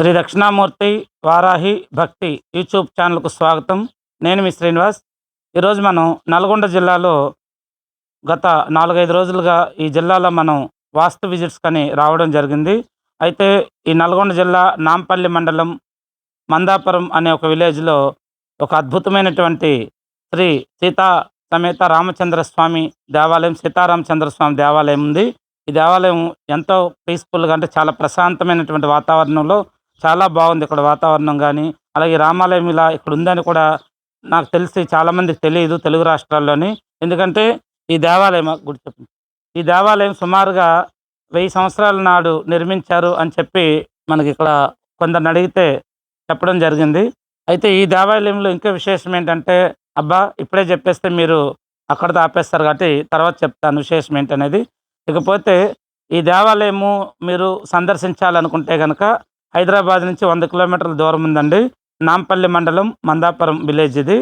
శ్రీ దక్షిణామూర్తి వారాహి భక్తి యూట్యూబ్ ఛానల్కు స్వాగతం. నేను మీ శ్రీనివాస్. ఈరోజు మనం నల్గొండ జిల్లాలో గత నాలుగైదు రోజులుగా ఈ జిల్లాలో మనం వాస్తు విజిట్స్ కని రావడం జరిగింది. అయితే ఈ నల్గొండ జిల్లా నాంపల్లి మండలం మందాపురం అనే ఒక విలేజ్లో ఒక అద్భుతమైనటువంటి శ్రీ సీతా సమేత రామచంద్ర స్వామి దేవాలయం సీతారామచంద్ర స్వామి దేవాలయం ఉంది. ఈ దేవాలయం ఎంతో పీస్ఫుల్గా అంటే చాలా ప్రశాంతమైనటువంటి వాతావరణంలో చాలా బాగుంది ఇక్కడ వాతావరణం కానీ అలాగే రామాలయం ఇలా ఇక్కడ ఉందని కూడా నాకు తెలిసి చాలామందికి తెలియదు తెలుగు రాష్ట్రాల్లోని. ఎందుకంటే ఈ దేవాలయం ఆ గుడి ఈ దేవాలయం సుమారుగా వెయ్యి సంవత్సరాల నాడు నిర్మించారు అని చెప్పి మనకి ఇక్కడ కొందరిని అడిగితే చెప్పడం జరిగింది. అయితే ఈ దేవాలయంలో ఇంకా విశేషం ఏంటంటే అబ్బా ఇప్పుడే చెప్పేస్తే మీరు అక్కడతో ఆపేస్తారు కాబట్టి తర్వాత చెప్తాను విశేషం ఏంటనేది. ఇకపోతే ఈ దేవాలయము మీరు సందర్శించాలనుకుంటే కనుక హైదరాబాద్ నుంచి వంద కిలోమీటర్ల దూరం ఉందండి. నాంపల్లి మండలం మందాపురం విలేజ్ ఇది.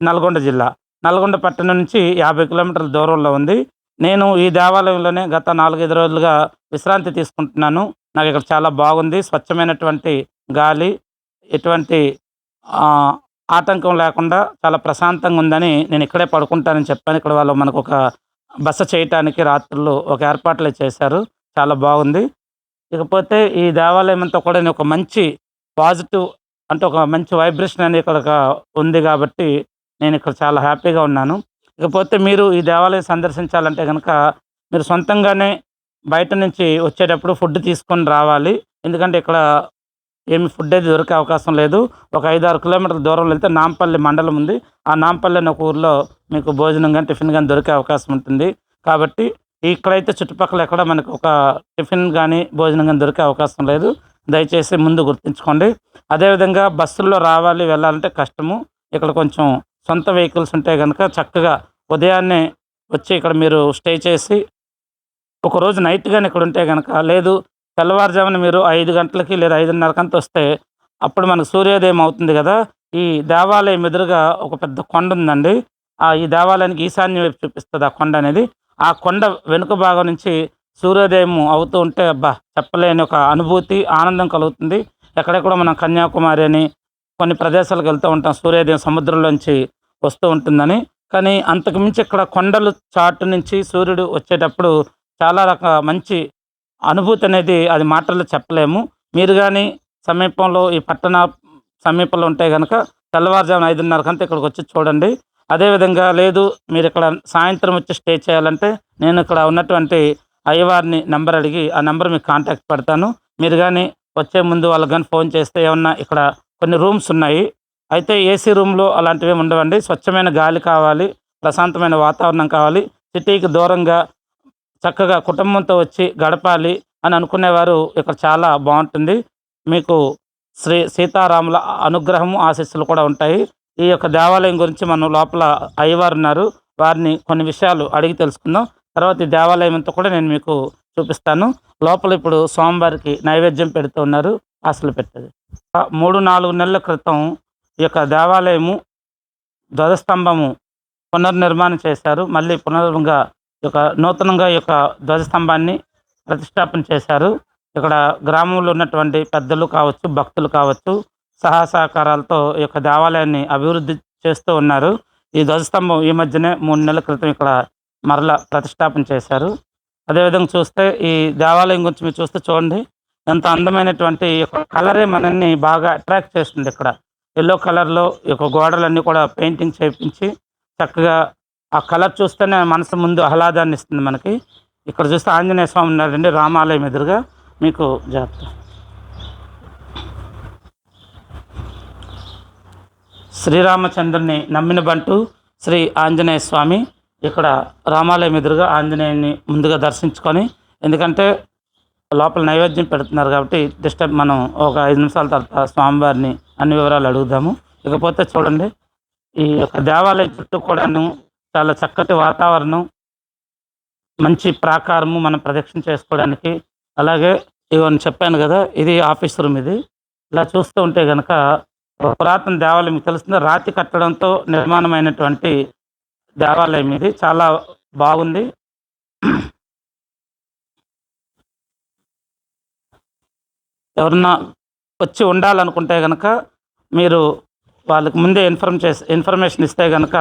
నల్గొండ జిల్లా. నల్గొండ పట్టణం నుంచి యాభై కిలోమీటర్ల దూరంలో ఉంది. నేను ఈ దేవాలయంలోనే గత నాలుగైదు రోజులుగా విశ్రాంతి తీసుకుంటున్నాను. నాకు ఇక్కడ చాలా బాగుంది. స్వచ్ఛమైనటువంటి గాలి ఎటువంటి ఆటంకం లేకుండా చాలా ప్రశాంతంగా ఉందని నేను ఇక్కడే పడుకుంటానని చెప్పాను. ఇక్కడ వాళ్ళు మనకు ఒక బస చేయటానికి రాత్రులు ఒక ఏర్పాట్లు చేశారు. చాలా బాగుంది. ఇకపోతే ఈ దేవాలయం అంతా కూడా ఒక మంచి పాజిటివ్ అంటే ఒక మంచి వైబ్రేషన్ అనేది ఇక్కడ ఉంది కాబట్టి నేను ఇక్కడ చాలా హ్యాపీగా ఉన్నాను. ఇకపోతే మీరు ఈ దేవాలయం సందర్శించాలంటే కనుక మీరు సొంతంగానే బయట నుంచి వచ్చేటప్పుడు ఫుడ్ తీసుకొని రావాలి. ఎందుకంటే ఇక్కడ ఏమి ఫుడ్ అయితే దొరికే అవకాశం లేదు. ఒక ఐదు ఆరు కిలోమీటర్ల దూరంలో వెళ్తే నాంపల్లి మండలం ఉంది. ఆ నాంపల్లి అనే ఒక ఊర్లో మీకు భోజనం కానీ టిఫిన్ కానీ దొరికే అవకాశం ఉంటుంది. కాబట్టి ఇక్కడైతే చుట్టుపక్కల ఎక్కడ మనకు ఒక టిఫిన్ కానీ భోజనం కానీ దొరికే అవకాశం లేదు. దయచేసి ముందు గుర్తుంచుకోండి. అదేవిధంగా బస్సుల్లో రావాలి వెళ్ళాలంటే కష్టము. ఇక్కడ కొంచెం సొంత వెహికల్స్ ఉంటే కనుక చక్కగా ఉదయాన్నే వచ్చి ఇక్కడ మీరు స్టే చేసి ఒక రోజు నైట్ కానీ ఇక్కడ ఉంటే కనుక లేదు తెల్లవారుజామున మీరు ఐదు గంటలకి లేదా ఐదున్నరకంత వస్తే అప్పుడు మనకు సూర్యోదయం అవుతుంది కదా. ఈ దేవాలయం ఎదురుగా ఒక పెద్ద కొండ ఉందండి. ఆ ఈ దేవాలయానికి ఈశాన్య వైపు చూపిస్తుంది ఆ కొండ అనేది. ఆ కొండ వెనుక భాగం నుంచి సూర్యోదయం అవుతూ ఉంటే అబ్బా చెప్పలేని ఒక అనుభూతి ఆనందం కలుగుతుంది. ఎక్కడెక్కడ మనం కన్యాకుమారి అని కొన్ని ప్రదేశాలకు వెళ్తూ ఉంటాం. సూర్యోదయం సముద్రంలోంచి వస్తూ ఉంటుందని. కానీ అంతకుమించి ఇక్కడ కొండలు చాటు నుంచి సూర్యుడు వచ్చేటప్పుడు చాలా రక మంచి అనుభూతి అనేది అది మాటల్లో చెప్పలేము. మీరు కానీ సమీపంలో ఈ పట్టణ సమీపంలో ఉంటే కనుక తెల్లవారుజామున ఐదున్నరకంతా ఇక్కడికి వచ్చి చూడండి. అదేవిధంగా లేదు మీరు ఇక్కడ సాయంత్రం వచ్చి స్టే చేయాలంటే నేను ఇక్కడ ఉన్నటువంటి అయ్యవారిని నెంబర్ అడిగి ఆ నెంబర్ మీకు కాంటాక్ట్ పెడతాను. మీరు కానీ వచ్చే ముందు వాళ్ళకి కానీ ఫోన్ చేస్తే ఏమన్నా ఇక్కడ కొన్ని రూమ్స్ ఉన్నాయి. అయితే ఏసీ రూమ్లో అలాంటివి ఉండవండి. స్వచ్ఛమైన గాలి కావాలి ప్రశాంతమైన వాతావరణం కావాలి. సిటీకి దూరంగా చక్కగా కుటుంబంతో వచ్చి గడపాలి అని అనుకునేవారు ఇక్కడ చాలా బాగుంటుంది. మీకు శ్రీ సీతారాముల అనుగ్రహము ఆశీస్సులు కూడా ఉంటాయి. ఈ యొక్క దేవాలయం గురించి మనం లోపల అయ్యవారు ఉన్నారు. వారిని కొన్ని విషయాలు అడిగి తెలుసుకుందాం. తర్వాత ఈ దేవాలయం అంతా కూడా నేను మీకు చూపిస్తాను. లోపల ఇప్పుడు స్వామివారికి నైవేద్యం పెడుతూ ఉన్నారు. ఆశలు పెట్టేది. మూడు నాలుగు నెలల క్రితం ఈ యొక్క దేవాలయము ధ్వజస్తంభము పునర్నిర్మాణం చేశారు. మళ్ళీ పునర్గా ఒక యొక్క నూతనంగా ఈ యొక్క ధ్వజస్తంభాన్ని ప్రతిష్టాపన చేశారు. ఇక్కడ గ్రామంలో ఉన్నటువంటి పెద్దలు కావచ్చు భక్తులు కావచ్చు సహా సహకారాలతో ఈ యొక్క దేవాలయాన్ని అభివృద్ధి చేస్తూ ఉన్నారు. ఈ ధ్వజస్తంభం ఈ మధ్యనే మూడు నెలల క్రితం ఇక్కడ మరల ప్రతిష్టాపన చేశారు. అదేవిధంగా చూస్తే ఈ దేవాలయం గురించి మీరు చూస్తే చూడండి. ఎంత అందమైనటువంటి ఈ యొక్క కలరే మనల్ని బాగా అట్రాక్ట్ చేస్తుంది ఇక్కడ. ఎల్లో కలర్లో ఈ యొక్క గోడలన్నీ కూడా పెయింటింగ్ చేయించి చక్కగా ఆ కలర్ చూస్తేనే మనసు ముందు ఆహ్లాదాన్ని ఇస్తుంది మనకి. ఇక్కడ చూస్తే ఆంజనేయ స్వామి ఉన్నారండి రామాలయం ఎదురుగా. మీకు జాగ్రత్త. శ్రీరామచంద్రుని నమ్మిన బంటు శ్రీ ఆంజనేయ స్వామి ఇక్కడ రామాలయం ఎదురుగా ఆంజనేయుని ముందుగా దర్శించుకొని ఎందుకంటే లోపల నైవేద్యం పెడుతున్నారు కాబట్టి డిస్టర్బ్ మనం ఒక ఐదు నిమిషాల తర్వాత స్వామివారిని అన్ని వివరాలు అడుగుదాము. ఇకపోతే చూడండి ఈ యొక్క దేవాలయం చుట్టూ కూడాను చాలా చక్కటి వాతావరణం మంచి ప్రాకారము మనం ప్రదక్షిణ చేసుకోవడానికి. అలాగే ఇవన్నీ చెప్పాను కదా ఇది ఆఫీస్ రూమ్ ఇది. ఇలా చూస్తూ ఉంటే కనుక పురాతన దేవాలయం మీకు తెలుస్తుంది. రాతి కట్టడంతో నిర్మాణమైనటువంటి దేవాలయం ఇది. చాలా బాగుంది. ఎవరన్నా వచ్చి ఉండాలనుకుంటే కనుక మీరు వాళ్ళకి ముందే ఇన్ఫర్మ్ చేసి ఇన్ఫర్మేషన్ ఇస్తే కనుక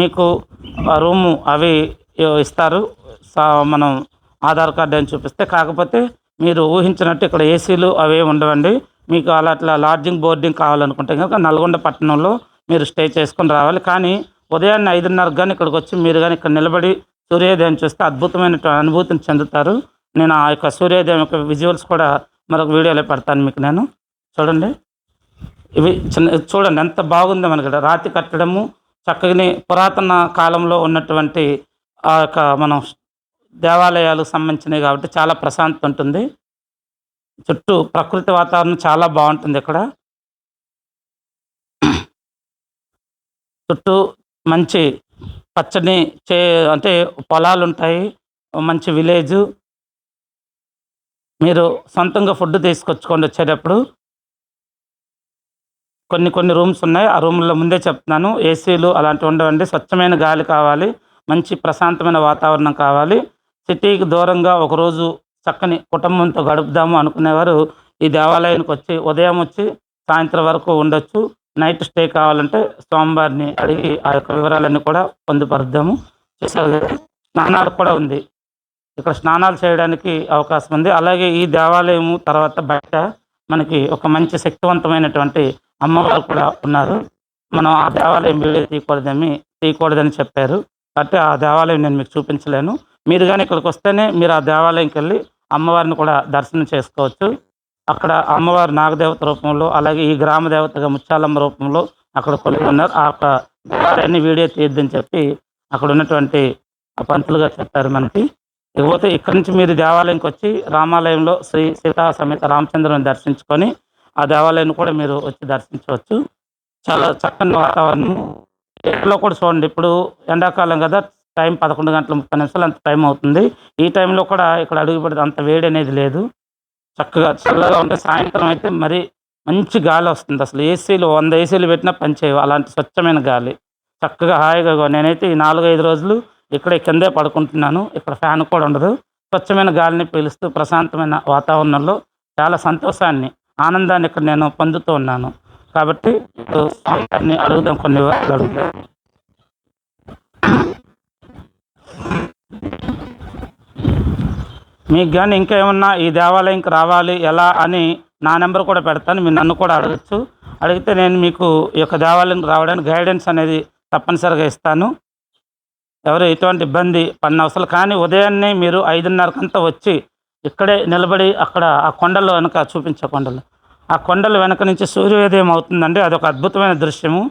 మీకు ఆ రూము అవి ఇస్తారు. మనం ఆధార్ కార్డు అని చూపిస్తే. కాకపోతే మీరు ఊహించినట్టు ఇక్కడ ఏసీలు అవి ఉండవండి. మీకు అలా అట్లా లాడ్జింగ్ బోర్డింగ్ కావాలనుకుంటే కనుక నల్గొండ పట్టణంలో మీరు స్టే చేసుకుని రావాలి. కానీ ఉదయాన్నే ఐదున్నరకు కానీ ఇక్కడికి వచ్చి మీరు కానీ ఇక్కడ నిలబడి సూర్యోదయం చూస్తే అద్భుతమైన అనుభూతిని చెందుతారు. నేను ఆ యొక్క సూర్యోదయం యొక్క విజువల్స్ కూడా మరొక వీడియోలో పెడతాను మీకు నేను. చూడండి. ఇవి చిన్న చూడండి ఎంత బాగుందో మనకి రాతి కట్టడము చక్కగా పురాతన కాలంలో ఉన్నటువంటి ఆ యొక్క మనం దేవాలయాలకు సంబంధించినవి కాబట్టి చాలా ప్రశాంతత ఉంటుంది. చుట్టూ ప్రకృతి వాతావరణం చాలా బాగుంటుంది ఇక్కడ. చుట్టూ మంచి పచ్చని చే అంటే పొలాలు ఉంటాయి మంచి విలేజ్. మీరు సొంతంగా ఫుడ్ తీసుకొచ్చుకోండి వచ్చేటప్పుడు. కొన్ని కొన్ని రూమ్స్ ఉన్నాయి ఆ రూమ్లో ముందే చెప్తున్నాను. ఏసీలు అలాంటివి ఉండవండి స్వచ్ఛమైన గాలి కావాలి మంచి ప్రశాంతమైన వాతావరణం కావాలి. సిటీకి దూరంగా ఒకరోజు చక్కని కుటుంబంతో గడుపుదాము అనుకునేవారు. ఈ దేవాలయానికి వచ్చి ఉదయం వచ్చి సాయంత్రం వరకు ఉండొచ్చు. నైట్ స్టే కావాలంటే స్వామివారిని అడిగి ఆ యొక్క వివరాలన్నీ కూడా పొందుపరుద్దాము. స్నానాలు కూడా ఉంది. ఇక్కడ స్నానాలు చేయడానికి అవకాశం ఉంది. అలాగే ఈ దేవాలయం తర్వాత బయట మనకి ఒక మంచి శక్తివంతమైనటువంటి అమ్మవారు కూడా ఉన్నారు. మనం ఆ దేవాలయం వీడియో తీయకూడదని తీయకూడదని చెప్పారు. కాబట్టి ఆ దేవాలయం నేను మీకు చూపించలేను. మీరు కానీ ఇక్కడికి వస్తేనే మీరు ఆ దేవాలయంకి వెళ్ళి అమ్మవారిని కూడా దర్శనం చేసుకోవచ్చు. అక్కడ అమ్మవారు నాగదేవత రూపంలో అలాగే ఈ గ్రామ దేవతగా ముత్యాలమ్మ రూపంలో అక్కడ కొలువు ఉన్నారు. ఆ యొక్క దేవాలయాన్ని వీడియో తీయద్దని చెప్పి అక్కడ ఉన్నటువంటి పంతులుగా చెప్పారు మనకి. ఇకపోతే ఇక్కడి నుంచి మీరు దేవాలయంకి వచ్చి రామాలయంలో శ్రీ సీతా సమేత రామచంద్రుని దర్శించుకొని ఆ దేవాలయాన్ని కూడా మీరు వచ్చి దర్శించవచ్చు. చాలా చక్కని వాతావరణం ఎక్కడో కూడా చూడండి. ఇప్పుడు ఎండాకాలం కదా టైం పదకొండు గంటల ముప్పై నిమిషాలు అంత టైం అవుతుంది. ఈ టైంలో కూడా ఇక్కడ అడుగు పెడితే అంత వేడి అనేది లేదు. చక్కగా చల్లగా ఉంటే సాయంత్రం అయితే మరి మంచి గాలి వస్తుంది. అసలు ఏసీలు వంద ఏసీలు పెట్టినా పనిచేయవు అలాంటి స్వచ్ఛమైన గాలి. చక్కగా హాయిగా నేనైతే ఈ నాలుగు ఐదు రోజులు ఇక్కడే కిందే పడుకుంటున్నాను. ఇక్కడ ఫ్యాన్ కూడా ఉండదు. స్వచ్ఛమైన గాలిని పీలుస్తూ ప్రశాంతమైన వాతావరణంలో చాలా సంతోషాన్ని ఆనందాన్ని ఇక్కడ నేను పొందుతూ ఉన్నాను. కాబట్టి అడుగుదాం కొన్ని అడుగుదాం. మీకు కానీ ఇంకా ఏమన్నా ఈ దేవాలయంకి రావాలి ఎలా అని నా నెంబర్ కూడా పెడతాను మీరు నన్ను కూడా అడగచ్చు. అడిగితే నేను మీకు ఈ యొక్క దేవాలయానికి రావడానికి గైడెన్స్ అనేది తప్పనిసరిగా ఇస్తాను. ఎవరు ఎటువంటి ఇబ్బంది పడిన అవసరం కానీ ఉదయాన్నే మీరు ఐదున్నరకంతా వచ్చి ఇక్కడే నిలబడి అక్కడ ఆ కొండలు వెనక చూపించే కొండలు. ఆ కొండల వెనక నుంచి సూర్యోదయం అవుతుందండి అదొక అద్భుతమైన దృశ్యము.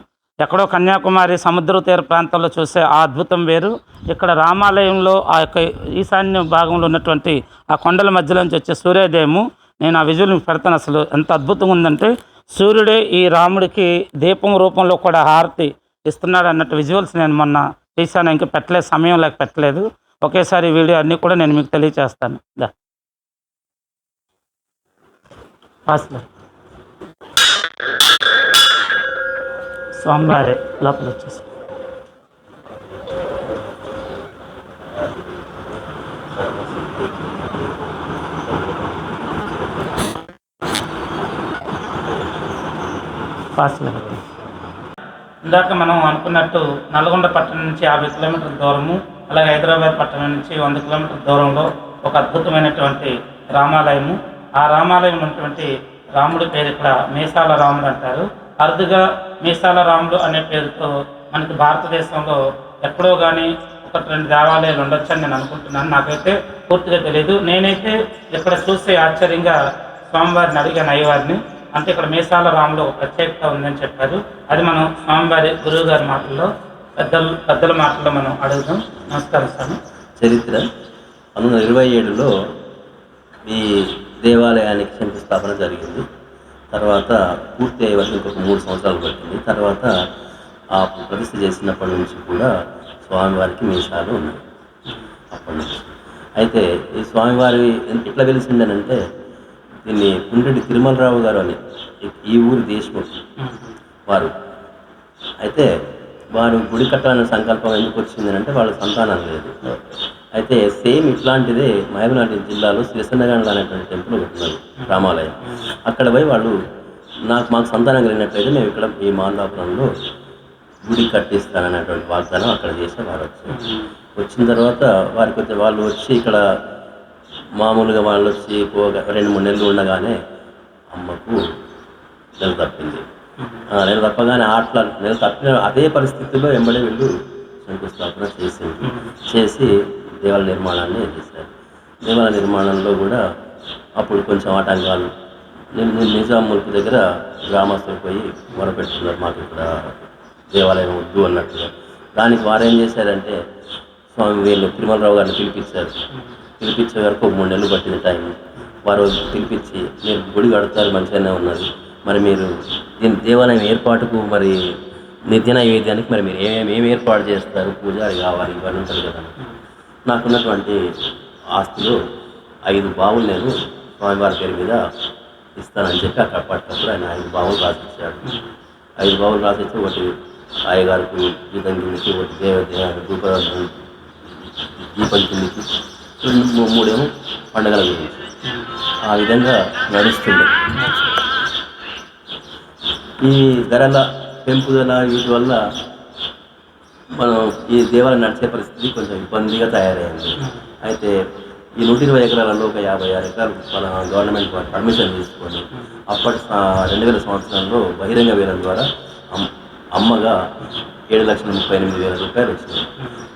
ఎక్కడో కన్యాకుమారి సముద్ర తీర ప్రాంతంలో చూసే ఆ అద్భుతం వేరు. ఇక్కడ రామాలయంలో ఆ యొక్క ఈశాన్య భాగంలో ఉన్నటువంటి ఆ కొండల మధ్యలోంచి వచ్చే సూర్యోదయము. నేను ఆ విజువల్ పెడతాను అసలు ఎంత అద్భుతంగా ఉందంటే సూర్యుడే ఈ రాముడికి దీపం రూపంలో కూడా హారతి ఇస్తున్నాడు అన్నట్టు విజువల్స్ నేను మొన్న తీశాను. ఇంకా పెట్టలేదు సమయం లేక పెట్టలేదు. ఒకేసారి వీడియో అన్నీ కూడా నేను మీకు తెలియచేస్తాను. దా. స్వామివారే లోపల వచ్చేసి. ఇందాక మనం అనుకున్నట్టు నల్గొండ పట్టణం నుంచి యాభై కిలోమీటర్ల దూరము అలాగే హైదరాబాద్ పట్టణం నుంచి వంద కిలోమీటర్ల దూరంలో ఒక అద్భుతమైనటువంటి రామాలయము. ఆ రామాలయం ఉన్నటువంటి రాముడి పేరు ఇక్కడ మీసాల రాముడు అంటారు. అరుదుగా మీసాల రాములు అనే పేరుతో మనకి భారతదేశంలో ఎక్కడో కానీ ఒకటి రెండు దేవాలయాలు ఉండొచ్చని నేను అనుకుంటున్నాను. నాకైతే పూర్తిగా తెలియదు నేనైతే ఇక్కడ చూస్తే ఆశ్చర్యంగా స్వామివారిని అడిగాను అయ్యవారిని. అంటే ఇక్కడ మీసాల రాములో ఒక ప్రత్యేకత ఉందని చెప్పారు. అది మనం స్వామివారి గురువు గారి మాటల్లో పెద్దలు పెద్దల మాటల్లో మనం అడుగుదాం. నమస్కారం స్వామి. చరిత్ర. పంతొమ్మిది వందల ఇరవై ఏడులో ఈ దేవాలయానికి శంకుస్థాపన జరిగింది. తర్వాత పూర్తి అయ్యే వరకు ఇంకొక మూడు సంవత్సరాలు పట్టింది తర్వాత ఆ ప్రతిష్ట చేసినప్పటి నుంచి కూడా స్వామివారికి మీసాలు ఉన్నాయి. అప్పటి నుంచి. అయితే ఈ స్వామివారి ఎట్లా వెలిసిందనంటే దీన్ని కుండ్రెడ్డి తిరుమలరావు గారు అని ఈ- ఈ ఊరి దేశముఖ్ వారు. అయితే వారు గుడి కట్టాలనే సంకల్పం ఎందుకు వచ్చింది అంటే వాళ్ళ సంతానం లేదు. అయితే సేమ్ ఇట్లాంటిదే మహబూబ్నగర్ జిల్లాలో శ్రీసన్నగండ్ల అనేటువంటి టెంపుల్ ఒకటి ఉన్నది రామాలయం. అక్కడ పోయి వాళ్ళు నాకు మాకు సంతానం కలిగినట్లయితే మేము ఇక్కడ ఈ మాందాపురంలో గుడి కట్టిస్తాననేటువంటి వాగ్దానం అక్కడ చేసే వారు వచ్చారు. వచ్చిన తర్వాత వారికి వచ్చే వాళ్ళు వచ్చి ఇక్కడ మామూలుగా వాళ్ళు వచ్చి పోగా రెండు మూడు నెలలు ఉండగానే అమ్మకు నెల తప్పింది. నెల తప్పగానే ఆటలు నెల తప్పిన అదే పరిస్థితుల్లో వెంబడే వీళ్ళు శంకుస్థాపన చేసింది చేసి దేవాలయ నిర్మాణాన్ని చేశారు దేవాలయ నిర్మాణంలో కూడా అప్పుడు కొంచెం ఆటంకాలు. నిజాం ముల్క్ దగ్గర గ్రామస్తులు పోయి మొరపెట్టుకున్నారు మాకు ఇక్కడ దేవాలయం వద్దు అన్నట్టుగా. దానికి వారు ఏం చేశారంటే స్వామి వీళ్ళు తిరుమలరావు గారిని పిలిపించారు. పిలిపించే వరకు ఒక మూడు నెలలు పట్టింది టైం వారు పిలిపించి మీరు గుడి కడతారు మంచిగానే ఉన్నది మరి మీరు దీని దేవాలయం ఏర్పాటుకు మరి నిత్య నైవేద్యానికి మరి మీరు ఏమేమి ఏం ఏర్పాటు చేస్తారు? పూజారి కావాలి ఇవన్నీ ఉంటారు కదా. నాకున్నటువంటి ఆస్తులు ఐదు బావులు నేను స్వామివారి పేరు మీద ఇస్తానని చెప్పి అక్కడ పట్టినప్పుడు ఆయన ఐదు బావులు రాసిచ్చాడు. ఐదు బావులు రాసిచ్చి ఒకటి అయ్యగారికి జీతం కిందకి ఒకటి దేవ దేవ దీపం కిందకి రెండు మూడేమో పండగల గురించి ఆ విధంగా నడుస్తుంది. ఈ ధరల పెంపుదల వీటి వల్ల మనం ఈ దేవాలయం నడిచే పరిస్థితి కొంచెం ఇబ్బందిగా తయారైంది. అయితే ఈ నూట ఇరవై ఎకరాలలో ఒక యాభై ఆరు ఎకరాలు మన గవర్నమెంట్ పర్మిషన్ తీసుకొని అప్పటి రెండు వేల సంవత్సరంలో బహిరంగ వేలం ద్వారా అమ్మగా ఏడు లక్షల ముప్పై ఎనిమిది వేల రూపాయలు వచ్చింది.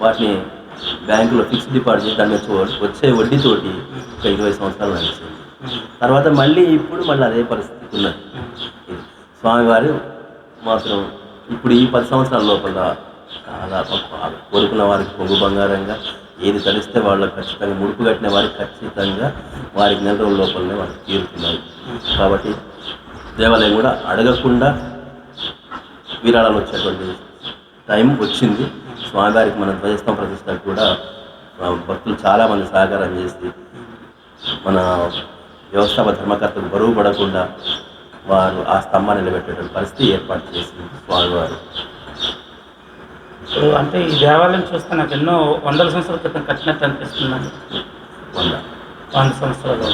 వాటిని బ్యాంకులో ఫిక్స్డ్ డిపాజిట్ దాని వచ్చే వడ్డీతోటి ఒక ఇరవై సంవత్సరాలు నడిచింది. తర్వాత మళ్ళీ ఇప్పుడు మళ్ళీ అదే పరిస్థితి ఉన్నది. స్వామివారు మాత్రం ఇప్పుడు ఈ పది సంవత్సరాల లోపల కోరుకున్న వారికి పొంగు బంగారంగా ఏది తలిస్తే వాళ్ళకి ఖచ్చితంగా ముడుపు కట్టిన వారికి ఖచ్చితంగా వారికి నెల రోజుల లోపలనే వాళ్ళకి తీరుతున్నారు. కాబట్టి దేవాలయం కూడా అడగకుండా విరాళాలు వచ్చేటువంటి టైం వచ్చింది. స్వామివారికి మన ధ్వజస్థం ప్రతిష్ట కూడా భక్తులు చాలామంది సహకారం చేసి మన వ్యవస్థాప ధర్మకర్తలు బరువు పడకుండా వారు ఆ స్తంభాన్ని నిలబెట్టేటువంటి పరిస్థితి ఏర్పాటు చేసింది స్వామివారు. అంటే ఈ దేవాలయం చూస్తే నాకు ఎన్నో వందల సంవత్సరాల క్రితం కట్టినట్టు అనిపిస్తుంది నాకు. వంద వంద సంవత్సరాలు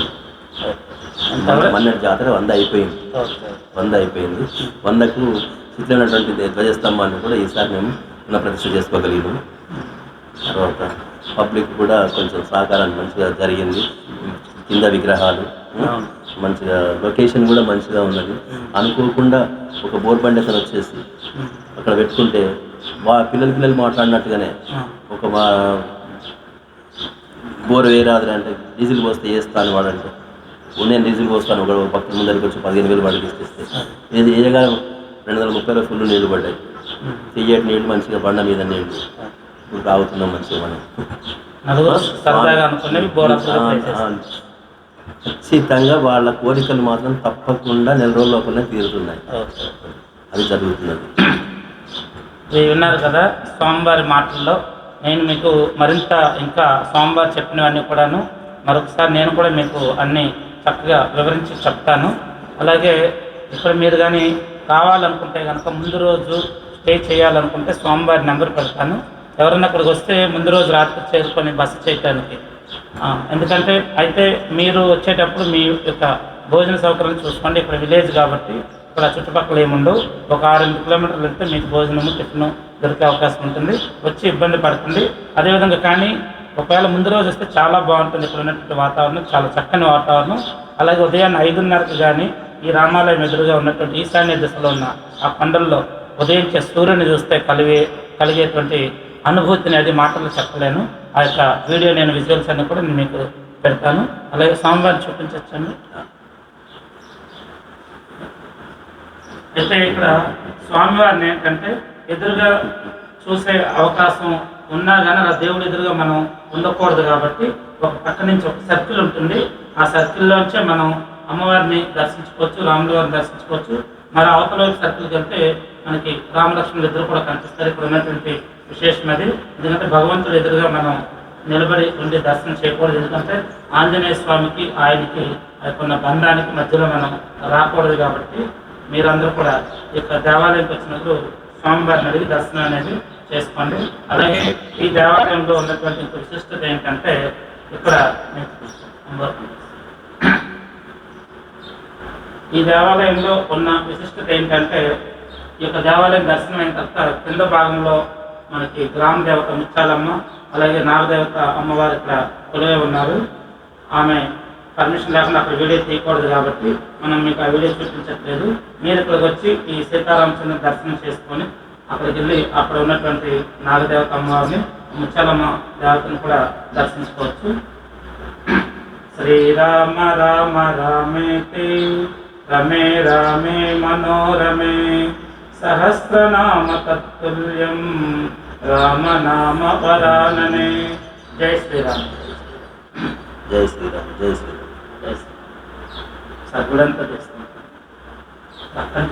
మొన్న మొన్నటి జాతర వంద అయిపోయింది. వంద అయిపోయింది వందకు చిత్రైనటువంటి ధ్వజస్తంభాన్ని కూడా ఈసారి మేము పునఃప్రతిష్ఠ చేసుకోగలిగాము తర్వాత పబ్లిక్ కూడా కొంచెం సహకారాన్ని మంచిగా జరిగింది కింద విగ్రహాలు. మంచిగా లొకేషన్ కూడా మంచిగా ఉన్నది అనుకోకుండా ఒక బోర్ బండి అతను వచ్చేసి. అక్కడ పెట్టుకుంటే వా పిల్లలు పిల్లలు మాట్లాడినట్టుగానే. ఒక మా బోర్ వేయరాదు అంటే డీజిల్ పోస్తే వేస్తాను వాడంటే. నేను డీజిల్ పోస్తాను ఒక పక్కన ముందరికి వచ్చి పదిహేను వేలు వాడికి ఇస్తే ఇది ఏదైనా రెండు వందల ముప్పైలో ఫుల్ నీళ్ళు పడ్డాయి. చెయ్యటి నీళ్ళు మంచిగా బండ మీద నీళ్ళు. ఇప్పుడు తాగుతున్నాం మంచిగా మనం. ఖచ్చితంగా వాళ్ళ కోరికలు మాత్రం తప్పకుండా నెల రోజుల లోపలనే తీరుతున్నాయి. అది జరుగుతున్నది. మీరు విన్నారు కదా స్వామివారి మాటల్లో నేను మీకు మరింత ఇంకా స్వామివారు చెప్పినవన్నీ కూడాను మరొకసారి నేను కూడా మీకు అన్నీ చక్కగా వివరించి చెప్తాను. అలాగే ఇక్కడ మీరు కానీ కావాలనుకుంటే కనుక ముందు రోజు స్టే చేయాలనుకుంటే స్వామివారి నెంబర్ పెడతాను. ఎవరన్నా అక్కడికి వస్తే ముందు రోజు రాత్రి చేరుకొని బస చేయటానికి. ఎందుకంటే అయితే మీరు వచ్చేటప్పుడు మీ యొక్క భోజన సౌకర్యం చూసుకోండి. ఇక్కడ విలేజ్ కాబట్టి ఇక్కడ చుట్టుపక్కల ఏముండవు. ఒక ఆరు ఎనిమిది కిలోమీటర్లు వెళ్తే మీకు భోజనము టిఫిన్ దొరికే అవకాశం ఉంటుంది. వచ్చి ఇబ్బంది పడుతుంది అదేవిధంగా కానీ ఒకవేళ ముందు రోజు వస్తే చాలా బాగుంటుంది. ఇక్కడ ఉన్నటువంటి వాతావరణం చాలా చక్కని వాతావరణం. అలాగే ఉదయాన్నే ఐదున్నరకు కానీ ఈ రామాలయం ఎదురుగా ఉన్నటువంటి ఈశాన్య దిశలో ఉన్న ఆ కొండల్లో ఉదయించే సూర్యుని చూస్తే కలిగే కలిగేటువంటి అనుభూతిని అది మాటలు చెప్పలేను. ఆ యొక్క వీడియో నేను విజువల్స్ అన్ని కూడా నేను మీకు పెడతాను. అలాగే సోమవారం చూపించవచ్చండి అయితే ఇక్కడ స్వామివారిని ఏంటంటే ఎదురుగా చూసే అవకాశం ఉన్నా కానీ అలా దేవుడి ఎదురుగా మనం ఉండకూడదు కాబట్టి ఒక పక్క నుంచి ఒక సర్కిల్ ఉంటుంది. ఆ సర్కిల్లోంచే మనం అమ్మవారిని దర్శించుకోవచ్చు రాములవారిని దర్శించుకోవచ్చు. మరి అవతల వైపు సర్కిల్కి వెళ్తే మనకి రామలక్ష్మణులు ఇద్దరు కూడా కనిపిస్తారు. ఇక్కడ ఉన్నటువంటి విశేషం అది. ఎందుకంటే భగవంతుడు ఎదురుగా మనం నిలబడి ఉండి దర్శనం చేయకూడదు. ఎందుకంటే ఆంజనేయ స్వామికి ఆయనకి ఆ ఉన్న బంధానికి మధ్యలో మనం రాకూడదు కాబట్టి మీరందరూ కూడా ఈ యొక్క దేవాలయంకి వచ్చినప్పుడు స్వామివారిని అడిగి దర్శనం అనేది చేసుకోండి. అలాగే ఈ దేవాలయంలో ఉన్నటువంటి ఇంకో విశిష్టత ఏంటంటే ఇక్కడ ఈ దేవాలయంలో ఉన్న విశిష్టత ఏంటంటే ఈ యొక్క దేవాలయం దర్శనం అయిన తర్వాత కింద భాగంలో మనకి గ్రామ దేవత ముత్యాలమ్మ అలాగే నాగదేవత అమ్మవారు ఇక్కడ కొలువై ఉన్నారు. ఆమె పర్మిషన్ లేకుండా అక్కడ వీడియో తీయకూడదు కాబట్టి మనం మీకు ఆ వీడియో చూపించట్లేదు. మీరు ఇక్కడికి వచ్చి ఈ సీతారామచంద్ర దర్శనం చేసుకొని అక్కడికి వెళ్ళి అక్కడ ఉన్నటువంటి నాగదేవత అమ్మవారిని ముచ్చలమ్మ దేవతను కూడా దర్శించుకోవచ్చు. శ్రీరామ రామ రామేతి రమే రామే మనోరమే సహస్రనామ తత్తుల్యం రామనామ పరాననే జై శ్రీరామ్. జై శ్రీరామ్ జై శ్రీరామ్. జై శ్రీరామ్ సార్ గుడంతా చేస్తాం